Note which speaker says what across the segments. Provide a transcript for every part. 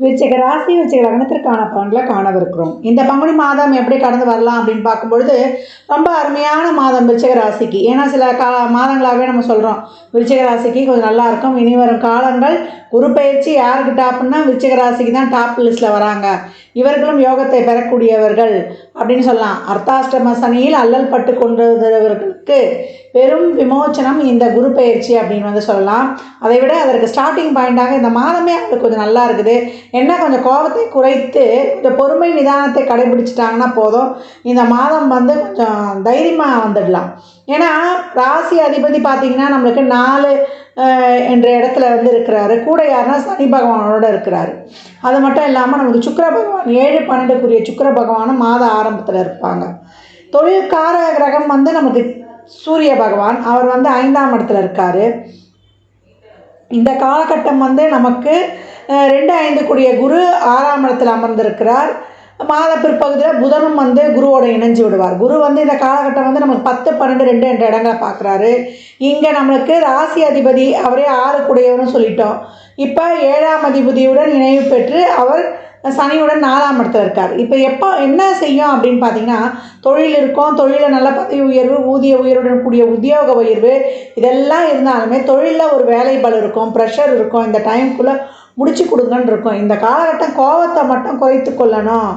Speaker 1: விருச்சிக ராசி விருச்சிக லக்னத்திற்கான பலன்களை காணவிருக்கிறோம். இந்த பங்குனி மாதம் எப்படி கடந்து வரலாம் அப்படின்னு பார்க்கும்பொழுது ரொம்ப அருமையான மாதம் விருச்சிக ராசிக்கு. ஏன்னா சில கா மாதங்களாகவே நம்ம சொல்கிறோம் விருச்சிக ராசிக்கு கொஞ்சம் நல்லா இருக்கும். இனி வரும் காலங்கள் குரு பயிற்சி யாருக்கு டாப்னா விருச்சிக ராசிக்கு தான் டாப் லிஸ்ட்டில் வராங்க. இவர்களும் யோகத்தை பெறக்கூடியவர்கள் அப்படின்னு சொல்லலாம். அர்த்தாஷ்டம சனியில் அல்லல் பட்டு கொண்டவர்களுக்கு பெரும் விமோச்சனம் இந்த குரு பயிற்சி அப்படின்னு வந்து சொல்லலாம். அதை விட அதற்கு ஸ்டார்டிங் பாயிண்டாக இந்த மாதமே அவங்களுக்கு கொஞ்சம் நல்லா இருக்குது. என்ன கொஞ்சம் கோபத்தை குறைத்து இந்த பொறுமை நிதானத்தை கடைபிடிச்சிட்டாங்கன்னா போதும். இந்த மாதம் வந்து கொஞ்சம் தைரியமாக வந்துடலாம். ஏன்னா ராசி அதிபதி பார்த்திங்கன்னா நம்மளுக்கு நாலு என்ற இடத்துல வந்து இருக்கிறாரு. கூட யாருன்னா சனி பகவானோட இருக்கிறாரு. அது மட்டும் இல்லாமல் நமக்கு சுக்கர பகவான் ஏழு பன்னெண்டுக்குரிய சுக்கிர பகவானும் மாத ஆரம்பத்தில் இருப்பாங்க. தொழில்கார கிரகம் வந்து நமக்கு சூரிய பகவான் அவர் வந்து ஐந்தாம் இடத்துல இருக்கார். இந்த காலகட்டம் வந்து நமக்கு ரெண்டு ஐந்து கூடிய குரு ஆறாம் இடத்துல அமர்ந்திருக்கிறார். மாத பிற்பகுதியில் புதனும் வந்து குருவோட இணைஞ்சு விடுவார். குரு வந்து இந்த காலகட்டம் வந்து நமக்கு பத்து பன்னெண்டு ரெண்டு என்ற இடங்களை பார்க்குறாரு. இங்கே நம்மளுக்கு ராசி அதிபதி அவரே ஆறு கூடையவர்னு சொல்லிட்டோம். இப்போ ஏழாம் அதிபதியுடன் இணைவு பெற்று அவர் சனியுடன் நாலாம் இடத்துல இருக்கார். இப்போ எப்போ என்ன செய்யும் அப்படின்னு பார்த்தீங்கன்னா தொழில் இருக்கும் தொழிலில் நல்ல பதவி உயர்வு ஊதிய உயர்வுடன் கூடிய உத்தியோக உயர்வு இதெல்லாம் இருந்தாலுமே தொழிலில் ஒரு வேலை இருக்கும் ப்ரெஷர் இருக்கும். இந்த டைம்குள்ளே முடிச்சு கொடுங்கன்னு இருக்கும். இந்த காலகட்டம் கோவத்தை மட்டும் குறைத்து கொள்ளணும்.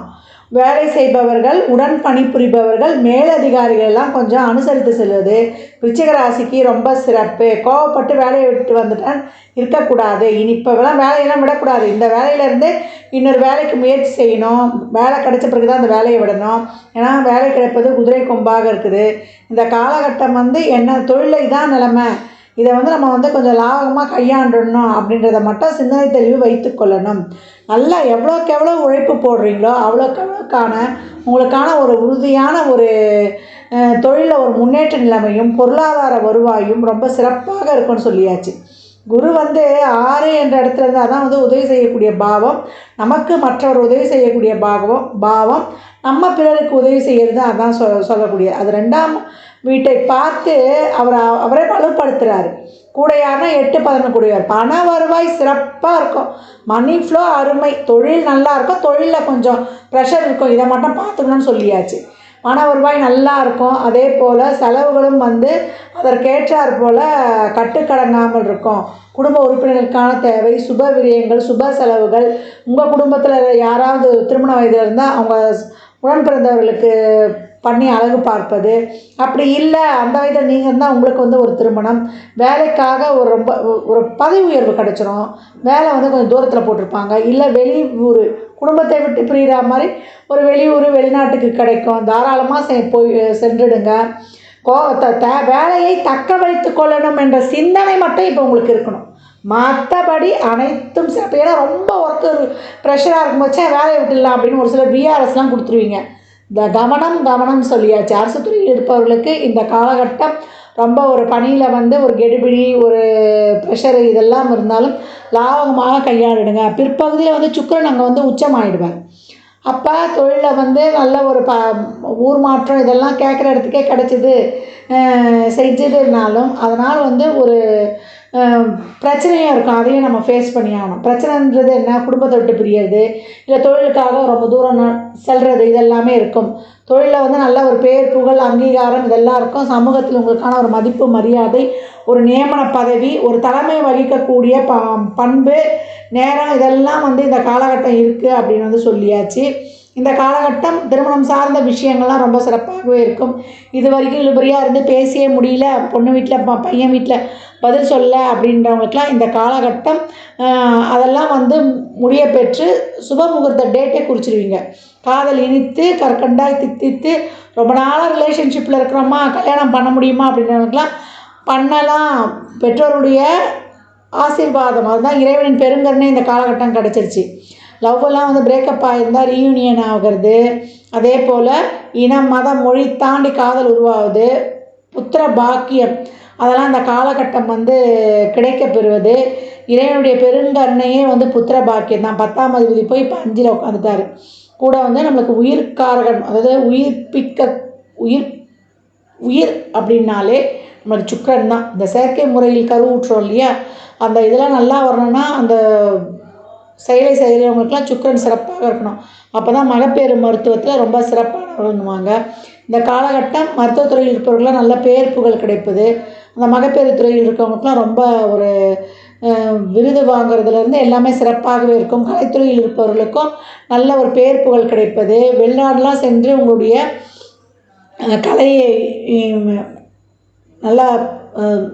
Speaker 1: வேலை செய்பவர்கள் உடன் பணிபுரிபவர்கள் மேலதிகாரிகள் எல்லாம் கொஞ்சம் அனுசரித்து செல்வது. விருச்சிக ராசிக்கு ரொம்ப சிறப்பு. கோவப்பட்டு வேலையை விட்டு வந்துட்டேன் இருக்கக்கூடாது. இனி இப்போலாம் வேலையெல்லாம் விடக்கூடாது. இந்த வேலையிலேருந்து இன்னொரு வேலைக்கு முயற்சி செய்யணும். வேலை கிடைச்ச பிறகு தான் அந்த வேலையை விடணும். ஏன்னா வேலை கிடைப்பது குதிரை கொம்பாக இருக்குது. இந்த காலகட்டம் வந்து என்ன தொழிலை தான் நிலமை. இதை வந்து நம்ம வந்து கொஞ்சம் லாபகமாக கையாண்டணும் அப்படின்றத மட்டும் சிந்தனை தெளிவு வைத்து கொள்ளணும். நல்லா எவ்வளோக்கு எவ்வளோ உழைப்பு போடுறீங்களோ அவ்வளோக்கு எவ்வளோக்கான உங்களுக்கான ஒரு உறுதியான ஒரு தொழிலில் ஒரு முன்னேற்ற நிலைமையும் பொருளாதார வருவாயும் ரொம்ப சிறப்பாக இருக்கும்னு சொல்லியாச்சு. குரு வந்து ஆறு என்ற இடத்துல இருந்து அதான் வந்து உதவி செய்யக்கூடிய பாவம் நமக்கு மற்றவர் உதவி செய்யக்கூடிய பாவம் பாவம் நம்ம பிறருக்கு உதவி செய்கிறது அதான் சொ சொல்லக்கூடிய அது ரெண்டாம் வீட்டை பார்த்து அவர் அவரே வலுப்படுத்துகிறாரு கூடையானா எட்டு பதினொன்று கூடியவர் பண வருவாய் சிறப்பாக இருக்கும். மணி ஃப்ளோ அருமை. தொழில் நல்லா இருக்கும். தொழிலில் கொஞ்சம் ப்ரெஷர் இருக்கும். இதை மட்டும் பார்த்துக்கணும்னு சொல்லியாச்சு. பண வருவாய் நல்லா இருக்கும். அதே போல் செலவுகளும் வந்து அதற்கேற்றாற் போல் கட்டுக்கடங்காமல் இருக்கும். குடும்ப உறுப்பினர்களுக்கான தேவை சுப விரயங்கள் சுப செலவுகள். உங்கள் குடும்பத்தில் யாராவது திருமண வயதில் இருந்தால் அவங்க உடன் பிறந்தவர்களுக்கு பண்ணி அழகு பார்ப்பது. அப்படி இல்லை அந்த வயதில் நீங்கள் இருந்தால் உங்களுக்கு வந்து ஒரு திருமணம். வேலைக்காக ஒரு ரொம்ப ஒரு பதவி உயர்வு கிடச்சிரும். வேலை வந்து கொஞ்சம் தூரத்தில் போட்டிருப்பாங்க. இல்லை வெளியூர் குடும்பத்தை விட்டு பிரிகிற மாதிரி ஒரு வெளியூர் வெளிநாட்டுக்கு கிடைக்கும். தாராளமாக செ போய் சென்றுடுங்க. கோ த த வேலையை தக்க வைத்து கொள்ளணும் என்ற சிந்தனை மட்டும் இப்போ உங்களுக்கு இருக்கணும். மற்றபடி அனைத்தும் சில ஏன்னா ரொம்ப ஒர்க்கு ப்ரெஷராக இருக்கும்போது வேலையை விட்டுடலாம் அப்படின்னு ஒரு சிலர் பிஆர்எஸ்லாம் கொடுத்துருவீங்க. இந்த கவனம் கவனம் சொல்லியாச்சு. அரசு துறையில் இருப்பவர்களுக்கு இந்த காலகட்டம் ரொம்ப ஒரு பணியில் வந்து ஒரு கெடுபிடி ஒரு ப்ரெஷரு இதெல்லாம் இருந்தாலும் லாபகமாக கையாளிடுங்க பிற்பகுதியில் வந்து சுக்கிரன் அங்கே வந்து உச்சமாயிடுவார். அப்போ தொழிலில் வந்து நல்ல ஒரு ப ஊர் மாற்றம் இதெல்லாம் கேட்குற இடத்துக்கே கிடச்சிது செஞ்சதுனாலும் அதனால் வந்து ஒரு பிரச்சனையும் பிரச்சனையாக இருக்கும். அதையும் நம்ம ஃபேஸ் பண்ணி ஆகணும். பிரச்சனைன்றது என்ன? குடும்பத்தை விட்டு பிரியறது. இல்லை தொழிலுக்காக ரொம்ப தூரம் ந- இதெல்லாமே இருக்கும். தொழிலில் வந்து நல்ல ஒரு பேர் புகழ் அங்கீகாரம் இதெல்லாம் இருக்கும். சமூகத்தில் உங்களுக்கான ஒரு மதிப்பு மரியாதை ஒரு நியமன பதவி ஒரு தலைமை வகிக்கக்கூடிய ப பண்பு நேரம் இதெல்லாம் வந்து இந்த காலகட்டம் இருக்குது அப்படின்னு வந்து சொல்லியாச்சு. இந்த காலகட்டம் திருமணம் சார்ந்த விஷயங்கள்லாம் ரொம்ப சிறப்பாகவே இருக்கும். இது வரைக்கும் இழுபறியாக இருந்து பேசியே முடியல பொண்ணு வீட்டில் ப பையன் வீட்டில் பதில் சொல்ல அப்படின்றவங்களுக்குலாம் இந்த காலகட்டம் அதெல்லாம் வந்து முடிய பெற்று சுப முகூர்த்த டேட்டே குறிச்சிருவீங்க. காதல் இனித்து கற்கண்டாய் தித்தித்து ரொம்ப நாளாக ரிலேஷன்ஷிப்பில் இருக்கிறோமா கல்யாணம் பண்ண முடியுமா அப்படின்றவங்களுக்குலாம் பண்ணலாம். பெற்றோருடைய ஆசீர்வாதம். அதுதான் இறைவனின் பெருங்கருணை இந்த காலகட்டம் கிடச்சிருச்சு. லவ்வெல்லாம் வந்து பிரேக்கப் ஆகியிருந்தால் ரீயூனியன் ஆகிறது. அதே போல் இனம் மதம் மொழி தாண்டி காதல் உருவாகுது. புத்திர பாக்கியம். அதெல்லாம் அந்த காலகட்டம் வந்து கிடைக்கப்பெறுவது இறைவனுடைய பெருங்கருணையே வந்து புத்திர பாக்கியம் தான். பத்தாம் அதிபதி போய் இப்போ அஞ்சில் உட்காந்துட்டார் கூட வந்து நம்மளுக்கு உயிர்காரகன் அதாவது உயிர்ப்பிக்க உயிர் உயிர் அப்படின்னாலே நம்மளுக்கு சுக்கரன் தான். இந்த செயற்கை முறையில் கருவுற்றோம் இல்லையா? அந்த இதெல்லாம் நல்லா வரணும்னா அந்த செயலை செய்கிறவங்களுக்குலாம் சுக்கரன் சிறப்பாக இருக்கணும். அப்போ தான் மகப்பேறு மருத்துவத்தில் ரொம்ப சிறப்பானவங்கன்னுவாங்க இந்த காலகட்டம் மருத்துவத்துறையில் இருப்பவர்களாம் நல்ல பேர் புகழ் கிடைப்பது. அந்த மகப்பேறு துறையில் இருக்கவங்களுக்குலாம் ரொம்ப ஒரு விருது வாங்குறதுலேருந்து எல்லாமே சிறப்பாகவே இருக்கும். கலைத்துறையில் இருப்பவர்களுக்கும் நல்ல ஒரு பேர் புகழ் கிடைப்பது. வெளிநாடுலாம் சென்று உங்களுடைய கலையை நல்லா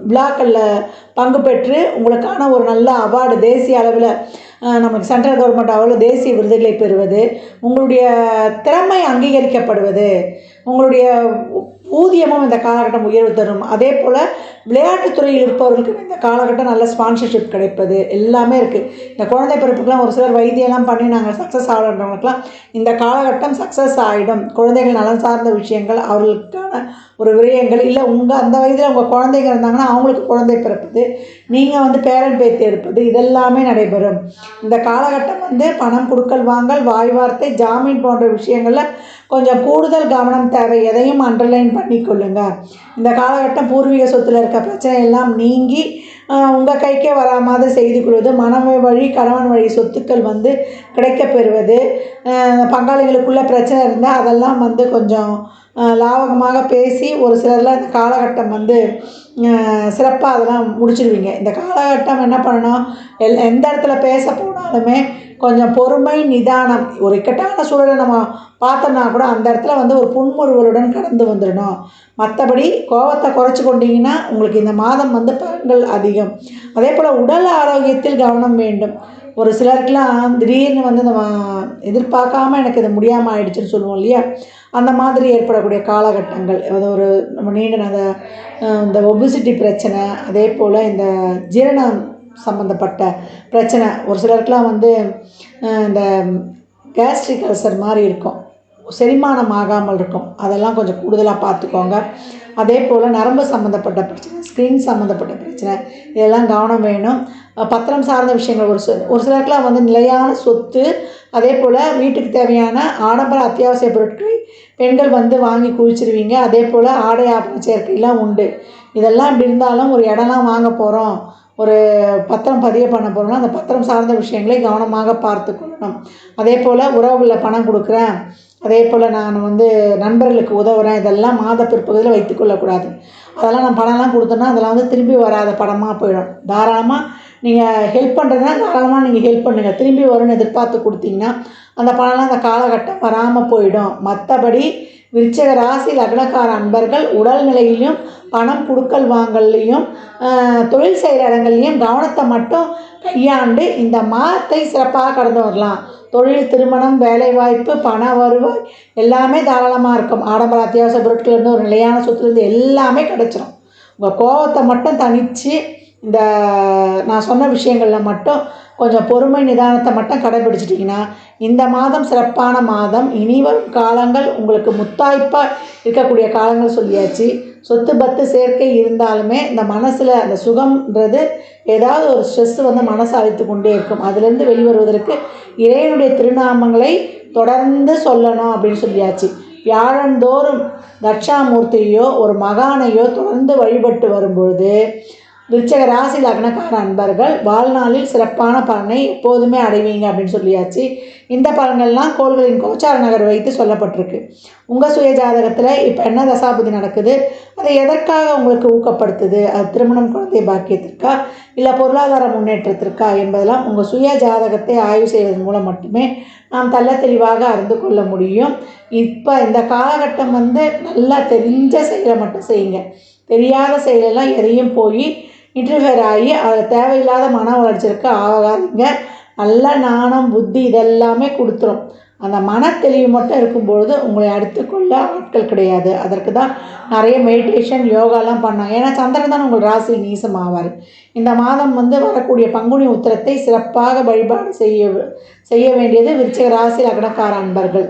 Speaker 1: விழாக்களில் பங்கு பெற்று உங்களுக்கான ஒரு நல்ல அவார்டு தேசிய அளவில் நமக்கு சென்ட்ரல் கவர்மெண்ட் அவ்வளோ தேசிய விருதுகளை பெறுவது உங்களுடைய திறமை அங்கீகரிக்கப்படுவது உங்களுடைய ஊதியமும் இந்த காலகட்டம் உயர்வு தரும். அதே போல் விளையாட்டுத் துறையில் இருப்பவர்களுக்கு இந்த காலகட்டம் நல்ல ஸ்பான்சர்ஷிப் கிடைப்பது எல்லாமே இருக்குது இந்த குழந்தை பிறப்புக்கெலாம் ஒரு சிலர் வைத்தியெல்லாம் பண்ணி நாங்கள் சக்ஸஸ் ஆகலன்றவங்களுக்குலாம் இந்த காலகட்டம் சக்ஸஸ் ஆகிடும் குழந்தைகள் நலன் சார்ந்த விஷயங்கள் அவர்களுக்கான ஒரு விரயங்கள் இல்லை உங்கள் அந்த வயதில் உங்கள் குழந்தைங்க இருந்தாங்கன்னா அவங்களுக்கு குழந்தை பிறப்பது நீங்கள் வந்து பேரன் பேத்தி எடுப்பது இதெல்லாமே நடைபெறும். இந்த காலகட்டம் வந்து பணம் கொடுக்கல் வாங்கல் வாய் வார்த்தை ஜாமீன் போன்ற விஷயங்களில் கொஞ்சம் கூடுதல் கவனம் தேவை. எதையும் அண்டர்லைன் பண்ணிக்கொள்ளுங்க இந்த காலகட்டம் பூர்வீக சொத்தில் இருக்க பிரச்சனை எல்லாம் நீங்கி உங்கள் கைக்கே வராமல் செய்து கொள்வது மனம் வழி கணவன் வழி சொத்துக்கள் வந்து கிடைக்கப்பெறுவது பங்காளிகளுக்குள்ளே பங்காளிகளுக்குள்ள பிரச்சனை இருந்தால் அதெல்லாம் வந்து கொஞ்சம் லாபகமாக பேசி ஒரு சிலரில் இந்த காலகட்டம் வந்து சிறப்பாக அதெல்லாம் முடிச்சிடுவீங்க. இந்த காலகட்டம் என்ன பண்ணணும்? எல் எந்த இடத்துல பேச போனாலுமே கொஞ்சம் பொறுமை நிதானம். ஒரு இக்கட்டான சூழலை நம்ம பார்த்தோம்னா கூட அந்த இடத்துல வந்து ஒரு புன்முறுவலுடன் கடந்து வந்துடணும். மற்றபடி கோவத்தை குறைச்சி கொண்டீங்கன்னா உங்களுக்கு இந்த மாதம் வந்து பலன்கள் அதிகம். அதே போல் உடல் ஆரோக்கியத்தில் கவனம் வேண்டும். ஒரு சிலருக்கெலாம் திடீர்னு வந்து நம்ம எதிர்பார்க்காம எனக்கு இது முடியாமல் ஆயிடுச்சுன்னு சொல்லுவோம் இல்லையா? அந்த மாதிரி ஏற்படக்கூடிய காலகட்டங்கள் அது ஒரு நம்ம நீண்ட அந்த இந்த ஒபிசிட்டி பிரச்சனை அதே போல் இந்த ஜீரணம் சம்மந்தப்பட்ட பிரச்சனை ஒரு சிலருக்குலாம் வந்து இந்த கேஸ்ட்ரிக் அல்சர் மாதிரி இருக்கும். செரிமானம் ஆகாமல் இருக்கும். அதெல்லாம் கொஞ்சம் கூடுதலாக பார்த்துக்கோங்க. அதே போல் நரம்பு சம்மந்தப்பட்ட பிரச்சனை ஸ்கின் சம்மந்தப்பட்ட பிரச்சனை இதெல்லாம் கவனம் வேணும். பத்திரம் சார்ந்த விஷயங்கள் ஒரு சில ஒரு சிலருக்குலாம் வந்து நிலையான சொத்து அதே போல் வீட்டுக்கு தேவையான ஆடம்பர அத்தியாவசிய பொருட்களை பெண்கள் வந்து வாங்கி குவிச்சிருவீங்க. அதே போல் ஆடை ஆபரண சேர்க்கைலாம் உண்டு. இதெல்லாம் இப்படி இருந்தாலும் ஒரு இடம்லாம் வாங்க போகிறோம் ஒரு பத்திரம் பதிவு பண்ண போகிறோம்னா அந்த பத்திரம் சார்ந்த விஷயங்களை கவனமாக பார்த்து கொள்ளணும். அதே போல் உறவுகளில் பணம் கொடுக்குறேன். அதே போல் நான் வந்து நண்பர்களுக்கு உதவுறேன். இதெல்லாம் மாத பிற்பகுதியில் வைத்துக்கொள்ளக்கூடாது அதெல்லாம் நான் பணம்லாம் கொடுத்தோன்னா அதெல்லாம் வந்து திரும்பி வராத பணமாக போயிடும். தாராளமாக நீங்கள் ஹெல்ப் பண்ணுறதுனா தாராளமாக நீங்கள் ஹெல்ப் பண்ணுங்கள் திரும்பி வரும்னு எதிர்பார்த்து கொடுத்தீங்கன்னா அந்த பணம்லாம் அந்த காலகட்டம் வராமல் போயிடும். மற்றபடி விருச்சக ராசி லக்னக்கார அன்பர்கள் உடல்நிலையிலும் பணம் கொடுக்கல் வாங்கல்லையும் தொழில் செய்கிற இடங்கள்லையும் கவனத்தை மட்டும் கையாண்டு இந்த மாதத்தை சிறப்பாக கடந்து வரலாம். தொழில் திருமணம் வேலைவாய்ப்பு பண வருவாய் எல்லாமே தாராளமாக இருக்கும். ஆடம்பர அத்தியாவசிய பொருட்கள்லேருந்து ஒரு நிலையான சொத்துலேருந்து எல்லாமே கிடச்சிரும். உங்கள் கோவத்தை மட்டும் தனித்து இந்த நான் சொன்ன விஷயங்களில் மட்டும் கொஞ்சம் பொறுமை நிதானத்தை மட்டும் கடைபிடிச்சிட்டிங்கன்னா இந்த மாதம் சிறப்பான மாதம். இனிவரும் காலங்கள் உங்களுக்கு முத்தாய்ப்பாக இருக்கக்கூடிய காலங்கள் சொல்லியாச்சு. சொத்து பத்து சேர்க்கை இருந்தாலுமே இந்த மனசில் அந்த சுகம்ன்றது ஏதாவது ஒரு ஸ்ட்ரெஸ் வந்து மனசை அழைத்து கொண்டே இருக்கும். அதுலேருந்து வெளிவருவதற்கு இறைவனுடைய திருநாமங்களை தொடர்ந்து சொல்லணும் அப்படின்னு சொல்லியாச்சு. வியாழந்தோறும் தட்சாமூர்த்தியோ ஒரு மகானையோ தொடர்ந்து வழிபட்டு வரும்பொழுது விருச்சக ராசி லக்னக்கார அன்பர்கள் வாழ்நாளில் சிறப்பான பலனை எப்போதுமே அடைவீங்க அப்படின்னு சொல்லியாச்சு. இந்த பலன்கள்லாம் கோள்களின் கோச்சார நகர் வைத்து சொல்லப்பட்டிருக்கு. உங்கள் சுய ஜாதகத்தில் இப்போ என்ன தசாபதி நடக்குது? அதை எதற்காக உங்களுக்கு ஊக்கப்படுத்துது? அது திருமணம் குழந்தை பாக்கியத்திற்கா? இல்லை பொருளாதார முன்னேற்றத்திற்கா என்பதெல்லாம் உங்கள் சுய ஜாதகத்தை ஆய்வு செய்வதன் மூலம் மட்டுமே நாம் தள்ள தெளிவாக அறிந்து கொள்ள முடியும். இப்போ இந்த காலகட்டம் வந்து நல்லா தெரிஞ்ச செயலை மட்டும் செய்யுங்க. தெரியாத செயலெல்லாம் எதையும் போய் இன்டர்ஃபியர் ஆகி அதில் தேவையில்லாத மன வளர்ச்சிக்கு ஆகாதீங்க நல்ல நாணம் புத்தி இதெல்லாமே கொடுத்துரும். அந்த மன தெளிவு மட்டும் இருக்கும்பொழுது உங்களை அடுத்துக்கொள்ள ஆட்கள் கிடையாது. அதற்கு தான் நிறைய மெடிடேஷன் யோகாலாம் பண்ணாங்க. ஏன்னா சந்திரன் தான் உங்கள் ராசி நீசம் ஆவார் இந்த மாதம் வந்து வரக்கூடிய பங்குனி உத்திரத்தை சிறப்பாக வழிபாடு செய்ய செய்ய வேண்டியது விருச்சிக ராசி லக்னக்கார அன்பர்கள்.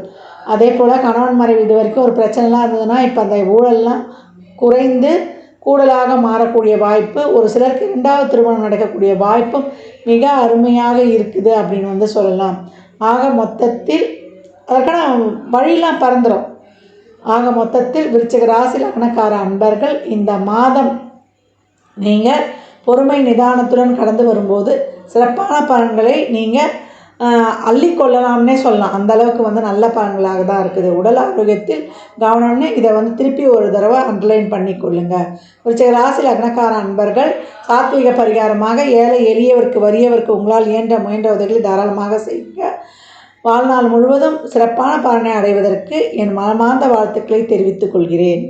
Speaker 1: அதே போல் கணவன் மறைவு இது வரைக்கும் ஒரு பிரச்சனைலாம் இருந்ததுன்னா இப்போ அந்த ஊழல்லாம் குறைந்து கூடலாக மாறக்கூடிய வாய்ப்பு ஒரு சிலருக்கு இரண்டாவது திருமணம் நடக்கக்கூடிய வாய்ப்பும் மிக அருமையாக இருக்குது அப்படின்னு வந்து சொல்லலாம். ஆக மொத்தத்தில் அதற்கான வழியெலாம் பறந்துடும் ஆக மொத்தத்தில் விருச்சிக ராசி லக்னக்கார அன்பர்கள் இந்த மாதம் நீங்கள் பொறுமை நிதானத்துடன் கடந்து வரும்போது சிறப்பான பலன்களை நீங்கள் அள்ளிக்கொள்ளலாம்னே சொல்லலாம். அந்த அளவுக்கு வந்து நல்ல பலன்களாக தான் இருக்குது. உடல் ஆரோக்கியத்தில் கவனம்னு இதை வந்து திருப்பி ஒரு தடவை அண்டர்லைன் பண்ணி கொள்ளுங்கள் ஒரு சில ராசி லக்னக்கார அன்பர்கள் சாத்விக பரிகாரமாக ஏழை எளியவருக்கு வறியவருக்கு உங்களால் இயன்ற முயன்ற உதவிகளை தாராளமாக செய்யுங்க. வாழ்நாள் முழுவதும் சிறப்பான பலனை அடைவதற்கு என் மனமார்ந்த வாழ்த்துக்களை தெரிவித்துக் கொள்கிறேன்.